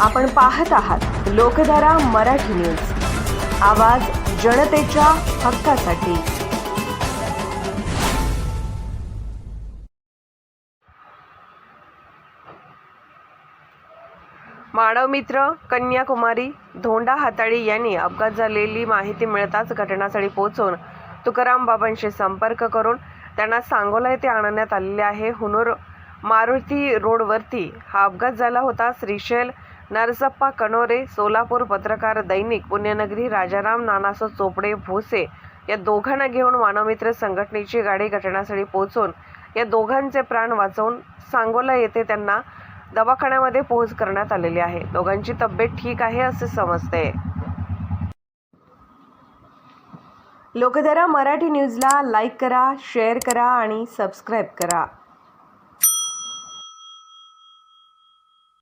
आपण पाहत आहात लोकधारा मराठी न्यूज. आवाज जनतेच्या हक्कासाठी. मानवमित्र कन्याकुमारी धोंडा हाताळी यांनी अपघात झालेली माहिती मिळताच घटनास्थळी पोहोचून तुकाराम बाबांशी संपर्क करून त्यांना सांगोला येथे आणण्यात आलेले आहे. हुनूर मारुती रोडवरती हा अपघात झाला होता. श्रीशैल नरसप्पा कनोरे सोलापूर पत्रकार दैनिक पुण्यनगरी राजाराम नानासो चोपडे भोसे या दोघांना घेऊन मानवमित्र संघटनेची गाडी घटनास्थळी पोहोचून या दोघांचे प्राण वाचवून सांगोला येथे त्यांना दवाखान्यामध्ये पोहोच करण्यात आलेली आहे. दोघांची तब्येत ठीक आहे असे समजते. लोकधारा मराठी न्यूजला लाईक करा शेअर करा आणि सबस्क्राईब करा.